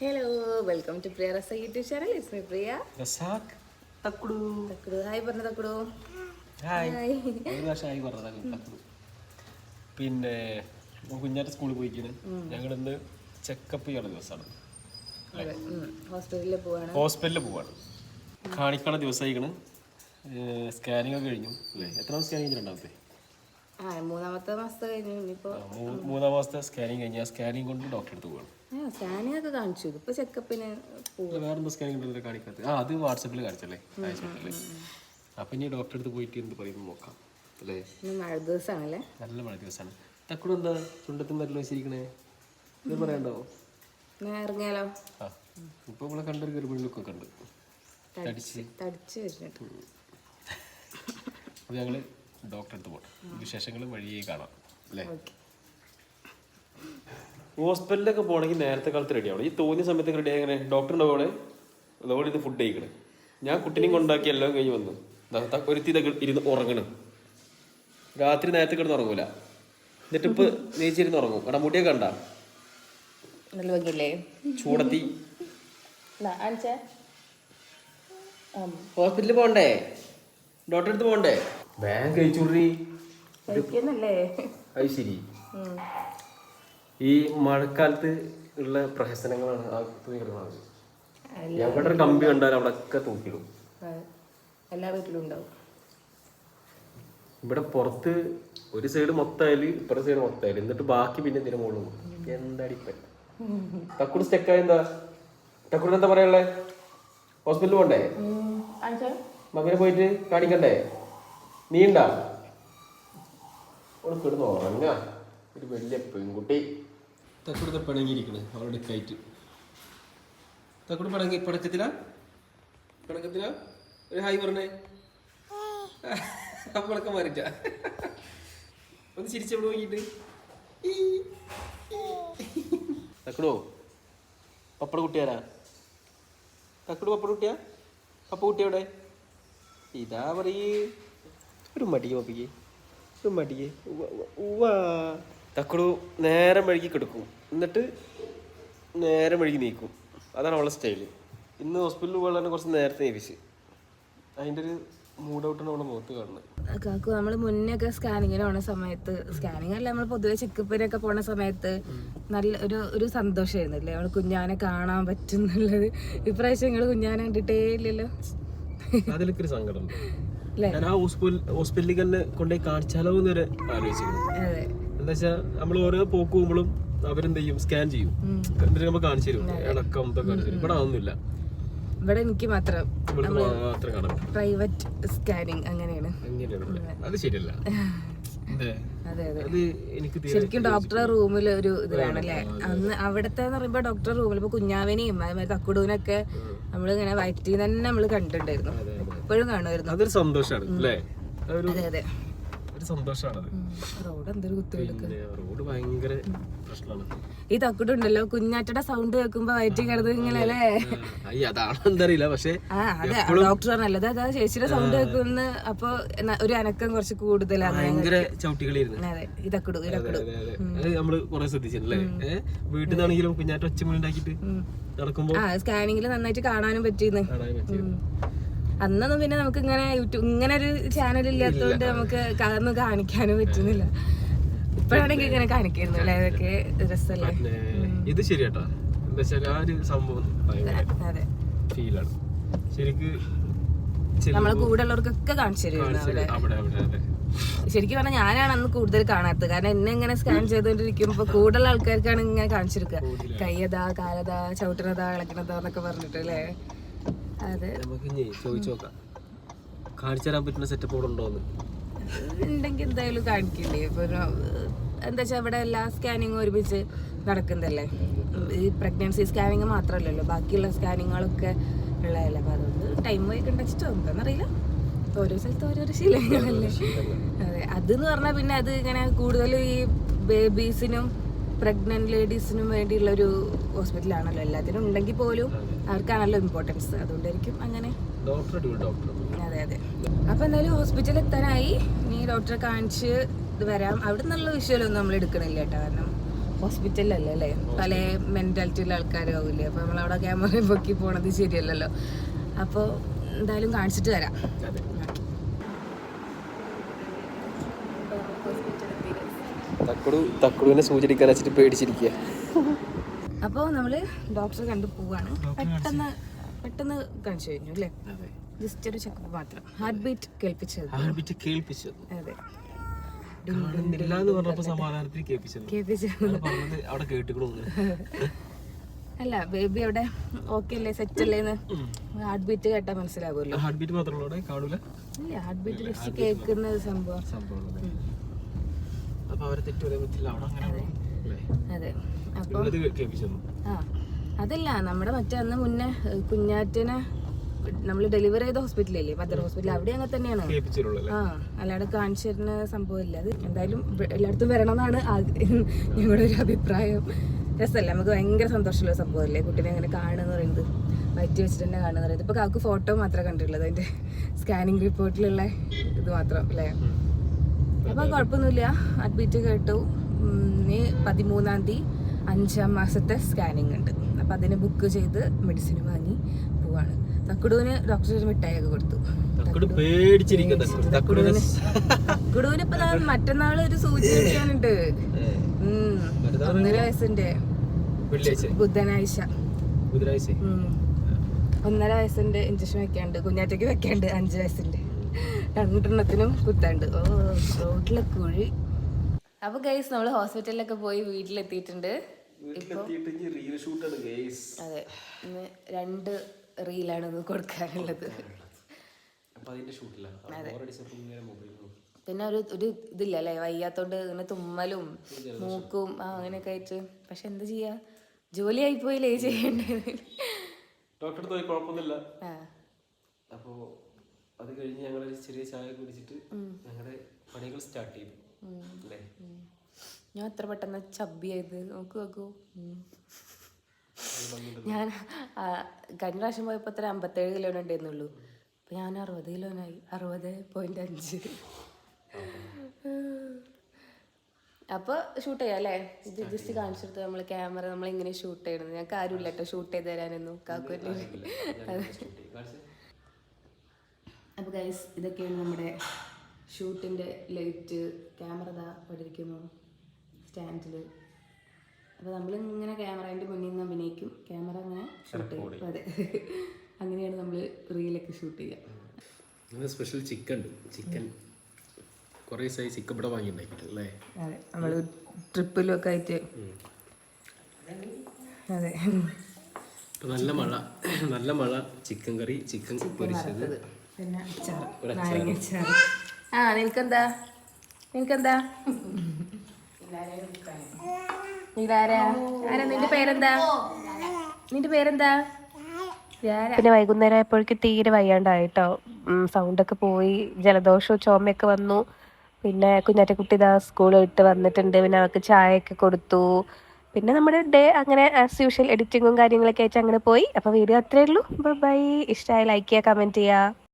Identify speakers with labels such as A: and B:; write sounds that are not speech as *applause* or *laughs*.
A: Hello welcome to Priya Raza YouTube channel is my Priya
B: Razak Thakkudu
A: Thakkudu hi പറഞ്ഞ Thakkudu
B: hi ഒരു വർഷം ആയി പറഞ്ഞതാണ് തക്കുടു പിന്നെ കുഞ്ഞാറ്റ സ്കൂളിൽ പോയിക്കുന്നു ഞങ്ങൾ ഇന്ന് ചെക്കപ്പ് ചെയ്യണ ദിവസമാണ്.
A: ഹോസ്പിറ്റലിൽ പോവാണ്.
B: ഹോസ്പിറ്റലിൽ പോവാണ്. കാണിക്കണ ദിവസമായിക്കണ് സ്കാനിങ് ഒക്കെ കഴിഞ്ഞു അല്ലേ? എത്ര സ്കാനിങ് രണ്ടാമത്തെ
A: ആ മൂന്നാമത്തെ മാസത്തെ കഴിഞ്ഞു.
B: മൂന്നാം മാസത്തെ സ്കാനിങ് കഴിഞ്ഞാൽ സ്കാനിങ് കൊണ്ട് ഡോക്ടറെ അടുത്ത് പോവാണ്.
A: ആ സ്കാനിങ് ഒക്കെ കാണിച്ചു. ഇതിപ്പോ ചെക്കപ്പിന് പോവും.
B: വേറെ എന്താ സ്കാനിങ് ഉണ്ടല്ലോ ആ അത് വാട്സപ്പിൽ കാണിച്ചല്ലേ? അയച്ചിട്ടല്ലേ അപ്പൊ ഇനി ഡോക്ടറെ അടുത്ത് പോയിട്ട് എന്ത് പറയുമ്പോൾ നോക്കാം അല്ലേ?
A: മഴ ദിവസമാണല്ലേ
B: നല്ല മഴ ദിവസമാണ് തക്കുടു എന്താ? ചുണ്ടത്തും വരലോ വെച്ചിരിക്കണേ? ഇത് പറയണ്ടോ?
A: ഞാൻ ഇറങ്ങിയാലോ?
B: ആ ഇപ്പൊ നമ്മളെ കണ്ടൊരു ഗർഭിണി കണ്ട്. തടിച്ച്
A: തടിച്ച്. വെച്ചിട്ട്
B: അപ്പൊ ഞങ്ങൾ ഡോക്ടറെ അടുത്ത് പോകണം വിശേഷങ്ങൾ വഴിയേ കാണാം അല്ലേ? ഹോസ്പിറ്റലിലൊക്കെ പോകണമെങ്കിൽ നേരത്തെ കാലത്ത് റെഡി ആവണം. ഈ തോന്നിയ സമയത്തൊക്കെ റെഡി ആയി ഡോക്ടർ ഉണ്ടാവുകയാണ് അതുപോലെ ഇത് ഫുഡ് കഴിക്കണേ? ഞാൻ കുട്ടീനെയും കൊണ്ടാക്കി എല്ലാം കഴിഞ്ഞ് വന്നു. ഒരുത്തി ഇതൊക്കെ ഇരുന്ന് ഉറങ്ങണ്. രാത്രി നേരത്തെ കിടന്ന് ഉറങ്ങൂല. എന്നിട്ട് ഇപ്പൊ നീച്ചിരുന്ന് ഉറങ്ങും. എടാ മുടിയൊക്കെ കണ്ട?
A: നല്ല ഭംഗിയല്ലേ?
B: ചൂടത്തി.
A: അഞ്ചേ
B: ഹോസ്പിറ്റലിൽ പോണ്ടേ ഡോക്ടറെ അടുത്ത് പോണ്ടേ ബാങ്ക് കഴിച്ചു
A: കഴിക്കുന്നല്ലേ?
B: അത് ശരി. ഈ മഴക്കാലത്ത് ഉള്ള പ്രഹസനങ്ങളാണ് ആ കിടക്കുന്നത് എവിടെ ഒരു കമ്പി കണ്ടാലും അവിടെ ഒക്കെ തൂക്കിടും
A: എല്ലാ വീട്ടിലും ഉണ്ടാവും.
B: ഇവിടെ പുറത്ത് ഒരു സൈഡ് മൊത്തമായാൽ ഇപ്പുറത്തെ സൈഡ് മൊത്തമായാലും എന്നിട്ട് ബാക്കി പിന്നെ എന്തിനു മുകളിൽ പോകും. എന്താടിപ്പ തക്കുട് സ്റ്റെക്കായ എന്താ? തക്കുട് എന്താ പറയാനുള്ളേ? ഹോസ്പിറ്റലിൽ പോണ്ടേ? മകനെ പോയിട്ട് കാണിക്കണ്ടേ? നീണ്ടാ ഓൾ കിടന്നോ അങ്ങ ഒരു വലിയ പെൺകുട്ടി. തക്കുടുത്തെ പിണങ്ങിയിരിക്കണേ അവളുടെ കയറ്റ് തക്കുട് പിണങ്ങി പിണക്കത്തില? പിണക്കത്തില? ഒരു ഹായ് പറഞ്ഞേ. അപ്പളക്കം മാറിട്ട ഒന്ന് ചിരിച്ചവിടെ നോക്കിയിട്ട്. തക്കുടോ പപ്പട കുട്ടിയാരാ തക്കട് പപ്പട കുട്ടിയാ? പപ്പ കുട്ടി എവിടെ? ഇതാ പറയേ. ഒരു മടിയോ പപ്പിക്ക്. ഒരു മടിയേ ഉവ്വാ. തക്കുടു നേരം വഴുകി കിടക്കും. എന്നിട്ട് നേരം വഴുകി നീക്കും. അതാണ് അവളെ സ്റ്റൈൽ. ഇന്ന് ഹോസ്പിറ്റലിൽ പോകാൻ കുറച്ച് നേരത്തെ നീപ്പിച്ച് അതിന്റെ ഒരു മൂഡ് ഔട്ടാണ് അവളെ മുഖത്ത് കാണുന്നത്.
A: കാക്കു നമ്മൾ മുന്നേ ഒക്കെ സ്കാനിങ്ങിന് പോണ സമയത്ത് സ്കാനിങ് അല്ല നമ്മൾ പൊതുവെ ചെക്കപ്പിനൊക്കെ പോണ സമയത്ത് നല്ല ഒരു ഒരു സന്തോഷമായിരുന്നില്ലേ നമ്മൾ കുഞ്ഞാനെ കാണാൻ പറ്റും എന്നുള്ളത് ഇപ്രാവശ്യം നിങ്ങൾ കുഞ്ഞാനെ കണ്ടിട്ടേ ഇല്ലല്ലോ.
B: അതിലൊക്കെ സങ്കടം ഉണ്ട്.
A: അല്ലേ
B: ഞാൻ ആ ഹോസ്പിറ്റൽ ഹോസ്പിറ്റലിൽ തന്നെ കൊണ്ടുപോയി കാണിച്ചാലോ എന്നൊരു വരെ ആലോചിച്ചിരുന്നു.
A: അതെ.
B: എന്താ വെച്ചാൽ നമ്മൾ ഓരോ പോക്ക് പോകുമ്പോഴും അവരെന്ത് ചെയ്യും. സ്കാൻ ചെയ്യും. എന്നിട്ട് നമ്മൾ കാണിച്ചു തരും. ഇടക്കം ഇതൊക്കെ കാണിച്ചു തരും. ഇവിടെ അതൊന്നുമില്ല.
A: ഇവിടെ എനിക്ക് മാത്രം പ്രൈവറ്റ് സ്കാനിങ് അങ്ങനെയാണ്.
B: അത് ശരിയല്ല.
A: ശരിക്കും ഡോക്ടറെ റൂമിൽ ഒരു ഇതിലാണല്ലേ അന്ന് അവിടത്തെ എന്ന് പറയുമ്പോ ഡോക്ടറെ റൂമിൽ ഇപ്പൊ കുഞ്ഞാവിനെയും അതേമാതിരി തക്കുടൂനൊക്കെ നമ്മൾ ഇങ്ങനെ വയറ്റിൽ തന്നെ നമ്മൾ കണ്ടിട്ടുണ്ടായിരുന്നു. എപ്പോഴും കാണുമായിരുന്നു.
B: അതൊരു സന്തോഷമാണ്
A: അതെ അതെ.
B: സന്തോഷമാണത്
A: റോഡ് എന്തൊരു
B: റോഡ് ഭയങ്കര പ്രശ്നമാണ്
A: ഈ തക്കുടുണ്ടല്ലോ കുഞ്ഞാറ്റയുടെ സൗണ്ട് കേൾക്കുമ്പോ വയറ്റി കിടന്ന് ഇങ്ങനെ അല്ലേ?
B: അയ്യ അതാണ് എന്താ അറിയില്ല പക്ഷെ
A: ഡോക്ടർ പറഞ്ഞല്ലോ അതാ ചേച്ചിയുടെ സൗണ്ട് കേൾക്കുന്ന അപ്പൊ ഒരു അനക്കം കുറച്ച് കൂടുതലാണ്
B: ഭയങ്കര
A: അതെ ഈ തക്കുടു തക്കുടു.
B: അതെ അതെ. അത് നമ്മൾ കൊറേ ശ്രദ്ധിച്ചിട്ടുണ്ടല്ലേ വീട്ടിൽ നിന്നാണെങ്കിലും കുഞ്ഞാറ്റ ഒച്ചമണി ഉണ്ടാക്കിട്ട് നടക്കുമ്പോ
A: സ്കാനിങ്ങിൽ നന്നായിട്ട് കാണാനും
B: പറ്റിയത്
A: അന്നൊന്നും പിന്നെ നമുക്ക് ഇങ്ങനെ യൂട്യൂബ് ഇങ്ങനെ ഒരു ചാനൽ ഇല്ലാത്തതുകൊണ്ട് നമുക്ക് അതൊന്നും കാണിക്കാനും പറ്റുന്നില്ല. ഇപ്പോഴാണെങ്കിൽ ഇങ്ങനെ കാണിക്കായിരുന്നു അല്ലേ? അതൊക്കെ രസമല്ലേ
B: ഇത് ശരിയാട്ടാ. എന്താ വെച്ചാൽ ആ ഒരു സംഭവം
A: അതെ
B: ഫീലാണ്. ശരിക്ക്
A: നമ്മളെ കൂടെ ഉള്ളവർക്കൊക്കെ കാണിച്ചു തരുമായിരുന്നു ശരിക്കും പറഞ്ഞാൽ ഞാനാണ് അന്ന് കൂടുതൽ കാണാത്തത്. കാരണം എന്നെ ഇങ്ങനെ സ്കാൻ ചെയ്തുകൊണ്ടിരിക്കുമ്പോൾ കൂടുതൽ ആൾക്കാർക്കാണ് ഇങ്ങനെ കാണിച്ചിരിക്കുക കയ്യതാ കാലതാ ചവിട്ടണതാ ഇളക്കണതാ എന്നൊക്കെ പറഞ്ഞിട്ട് അല്ലേ അതെ
B: നമുക്ക് ചോദിച്ചു നോക്കാം. കാണിച്ചു തരാൻ പറ്റുന്ന സെറ്റപ്പ് അവിടെ ഉണ്ടോന്ന്
A: ഉണ്ടെങ്കിൽ എന്തായാലും കാണിക്കില്ലേ ഇപ്പൊ എന്താ വെച്ചാൽ ഇവിടെ എല്ലാ സ്കാനിങ്ങും ഒരുമിച്ച് നടക്കുന്നതല്ലേ? ഈ പ്രഗ്നൻസി സ്കാനിങ് മാത്രമല്ലല്ലോ ബാക്കിയുള്ള സ്കാനിങ്ങുകളൊക്കെ ഉള്ളതല്ലേ. അപ്പൊ അതുകൊണ്ട് ടൈം പോയി കണ്ടച്ചിട്ടോ എന്താണെന്നറിയില്ല ഓരോ സ്ഥലത്ത് ഓരോരോ ശീലങ്ങളല്ലേ. അതെ. അതെന്ന് പറഞ്ഞാൽ പിന്നെ അത് ഇങ്ങനെ കൂടുതൽ ഈ ബേബീസിനും പ്രഗ്നന്റ് ലേഡീസിനും വേണ്ടിയുള്ള ഒരു ഹോസ്പിറ്റലാണല്ലോ എല്ലാത്തിനും ഉണ്ടെങ്കിൽ പോലും അവർക്കാണല്ലോ ഇമ്പോർട്ടൻസ് അതുകൊണ്ടായിരിക്കും അങ്ങനെ. അതെ അതെ. അപ്പൊ എന്തായാലും ഹോസ്പിറ്റലിൽ എത്താനായി. നീ ഡോക്ടറെ കാണിച്ച് ഇത് വരാം. അവിടെ നിന്നുള്ള വിഷയമൊന്നും നമ്മൾ എടുക്കണില്ല കേട്ടോ. കാരണം ഹോസ്പിറ്റലിലല്ലേ അല്ലേ പല മെന്റാലിറ്റിയുള്ള ആൾക്കാരും ആവില്ലേ അപ്പോൾ നമ്മളവിടെ ക്യാമറ പൊക്കി പോണത് ശരിയല്ലല്ലോ. അപ്പോൾ എന്തായാലും കാണിച്ചിട്ട് വരാം.
B: തക്കുടു തക്കടു തക്കടുവിനെ സൂചിടിക്കാൻ വെച്ചിട്ട് പേടിച്ചിരിക്കുക
A: അപ്പോൾ നമ്മൾ ഡോക്ടറെ കണ്ടു പോവാണ്. പെട്ടെന്ന് പെട്ടെന്ന് കാണിച്ചു കഴിഞ്ഞു അല്ലേ? ജസ്റ്റ് ഒരു ചെക്കപ്പ് മാത്രം. ഹാർട്ട് ബീറ്റ് കേൾപ്പിച്ചത്.
B: ബീറ്റ് കേൾപ്പിച്ചത്.
A: അതെ.
B: കാണുന്നില്ല എന്ന് പറഞ്ഞപ്പോ സമാധാനത്തിൽ അവിടെ കേട്ടിക്കണു
A: അല്ല ബേബി അവിടെ ഓക്കെ അല്ലേ? സെറ്റ് അല്ലേന്ന് ഹാർട്ട് ബീറ്റ് കേട്ടാ മനസ്സിലാകുമല്ലോ
B: ഹാർട്ട് ബീറ്റ് മാത്രമല്ല കാണൂല?
A: ഇല്ല ഹാർട്ട് ബീറ്റ് ജസ്റ്റ് കേൾക്കുന്ന സംഭവം.
B: സംഭവം അപ്പൊ അവരെ തെറ്റ് പറയാൻ പറ്റില്ല. അവിടെ അങ്ങനെ
A: അതെ. അപ്പോൾ ആ. അതല്ല നമ്മുടെ മറ്റേ അന്ന് മുന്നേ കുഞ്ഞാറ്റിനെ നമ്മൾ ഡെലിവറി ചെയ്ത ഹോസ്പിറ്റലല്ലേ മദർ ഹോസ്പിറ്റൽ അവിടെ അങ്ങനെ തന്നെയാണ്. ആ അല്ലാണ്ട് കാണിച്ചു തരുന്ന സംഭവമില്ല അത് എന്തായാലും എല്ലായിടത്തും വരണം എന്നാണ് ആഗ്ര- ഞങ്ങളുടെ ഒരു അഭിപ്രായം. രസമല്ല? നമുക്ക് ഭയങ്കര സന്തോഷമുള്ള സംഭവമല്ലേ? കുട്ടീനെ അങ്ങനെ കാണുക പറയുന്നത്. വയറ്റി വെച്ചിട്ട് തന്നെ കാണുക പറയുന്നത്. ഇപ്പൊ കാക്ക് ഫോട്ടോ മാത്രമേ കണ്ടിട്ടുള്ളൂ അതിന്റെ സ്കാനിങ് റിപ്പോർട്ടിലുള്ള ഇത് മാത്രം അല്ലേ? അപ്പൊ കുഴപ്പമൊന്നുമില്ല. അഡ്മിറ്റ് കേട്ടു. ഇനി പതിമൂന്നാം തീയതി അഞ്ചാം മാസത്തെ സ്കാനിങ് ഉണ്ട്. അപ്പം അതിന് ബുക്ക് ചെയ്ത് മെഡിസിൻ വാങ്ങി പോവാണ്. തക്കുടുവിന് ഡോക്ടർ മിഠായി മിഠായിയൊക്കെ കൊടുത്തു. തക്കുടുവിന് ഇപ്പൊ മറ്റന്നാൾ ഒരു സൂചി ഒന്നര വയസ്സിന്റെ ബുധനാഴ്ച. ഒന്നര വയസ്സിന്റെ ഇഞ്ചക്ഷൻ വെക്കാണ്ട്. കുഞ്ഞാറ്റയ്ക്ക് വെക്കാണ്ട്. അഞ്ച് വയസ്സിന്റെ രണ്ടെണ്ണത്തിനും കുത്താണ്ട്. ഓ റോഡിലെ കുഴി. അപ്പൊ ഗൈസ് നമ്മൾ ഹോസ്പിറ്റലിലൊക്കെ പോയി വീട്ടിലെത്തിയിട്ടുണ്ട്. അതെ ഇന്ന് രണ്ട് റീലാണ് ഇന്ന് കൊടുക്കാനുള്ളത്. പിന്നെ ഒരു ഒരു ഇതില്ല അല്ലേ? വയ്യാത്തോണ്ട് ഇങ്ങനെ തുമ്മലും മൂക്കും ആ അങ്ങനെയൊക്കെ ആയിട്ട്. പക്ഷെ എന്ത് ചെയ്യാ? ജോലി ആയിപ്പോയില്ലേ ചെയ്യേണ്ടത്?
B: ഡോക്ടറെ പോയി കുഴപ്പമൊന്നുമില്ല. അപ്പോ അത് കഴിഞ്ഞ് ഞങ്ങൾ ചെറിയ ചായ കുടിച്ചിട്ട് ഞങ്ങളുടെ പണികൾ സ്റ്റാർട്ട് ചെയ്തു. അല്ലേ.
A: ഞാൻ എത്ര പെട്ടെന്ന് ചബ്ബിയായത് നോക്ക് നോക്കൂ. ഞാൻ കഴിഞ്ഞ പ്രാവശ്യം പോയപ്പോൾ അത്ര അമ്പത്തേഴ് കിലോ ഉണ്ടായിരുന്നുള്ളൂ. അപ്പൊ ഞാൻ അറുപത് കിലോനായി അറുപത് പോയിന്റ് അഞ്ച്. അപ്പൊ ഷൂട്ട് ചെയ്യാം അല്ലേ? ഇത് ജസ്റ്റ് കാണിച്ചെടുത്ത് നമ്മൾ ക്യാമറ നമ്മൾ ഇങ്ങനെ ഷൂട്ട് ചെയ്യണത്. ഞങ്ങൾക്ക് ആരുമില്ല കേട്ടോ ഷൂട്ട് ചെയ്ത് തരാനൊന്നും. കാക്കൂരി അപ്പോൾ ഗൈസ് ഇതൊക്കെയാണ് നമ്മുടെ ഷൂട്ടിന്റെ ലൈറ്റ് ക്യാമറ ഇതാ പഠിക്കുന്നു സ്റ്റാൻഡിൽ. അപ്പോൾ നമ്മൾ ഇങ്ങനെ ക്യാമറേന്റെ മുന്നിൽ നിന്ന് അഭിനയിക്കും. ക്യാമറ അങ്ങനെ ഷൂട്ട് ചെയ്യും. അതെ. *laughs* അങ്ങനെയാണ് നമ്മൾ റീലൊക്കെ ഷൂട്ട് ചെയ്യുക.
B: സ്പെഷ്യൽ ചിക്കൻ ഉണ്ട്. ചിക്കൻ കുറേ ദിവസമായി ചിക്കൻ ഇവിടെ വാങ്ങിയിട്ടുണ്ടായിട്ട് അല്ലേ?
A: അതെ. നമ്മൾ ട്രിപ്പിലും ഒക്കെ ആയിട്ട് അതെ.
B: നല്ല മഴ. നല്ല മഴ. ചിക്കൻ കറി ചിക്കൻ പൊരിച്ചത്.
A: പിന്നെ
B: അച്ചാർ
A: നാരങ്ങ അച്ചാറ്. ആ നിനക്കെന്താ? നിനക്കെന്താ? നിന്റെ പേരെന്താ? നിന്റെ പേരെന്താ? പിന്നെ വൈകുന്നേരം ആയപ്പോഴേക്ക് തീരെ വയ്യാണ്ടായിട്ടോ. സൗണ്ടൊക്കെ പോയി. ജലദോഷവും ചുമയൊക്കെ വന്നു. പിന്നെ കുഞ്ഞാറ്റക്കുട്ടി ഇതാ സ്കൂൾ വിട്ട് വന്നിട്ടുണ്ട്. പിന്നെ അവൾക്ക് ചായയൊക്കെ കൊടുത്തു. പിന്നെ നമ്മുടെ ഡേ അങ്ങനെ ആസ് യൂഷ്വൽ എഡിറ്റിങ്ങും കാര്യങ്ങളൊക്കെ ആയിട്ട് അങ്ങനെ പോയി. അപ്പോൾ വീഡിയോ അത്രയേ ഉള്ളൂ. ബൈ ഇഷ്ടമായി ലൈക്ക് ചെയ്യുക കമന്റ് ചെയ്യുക.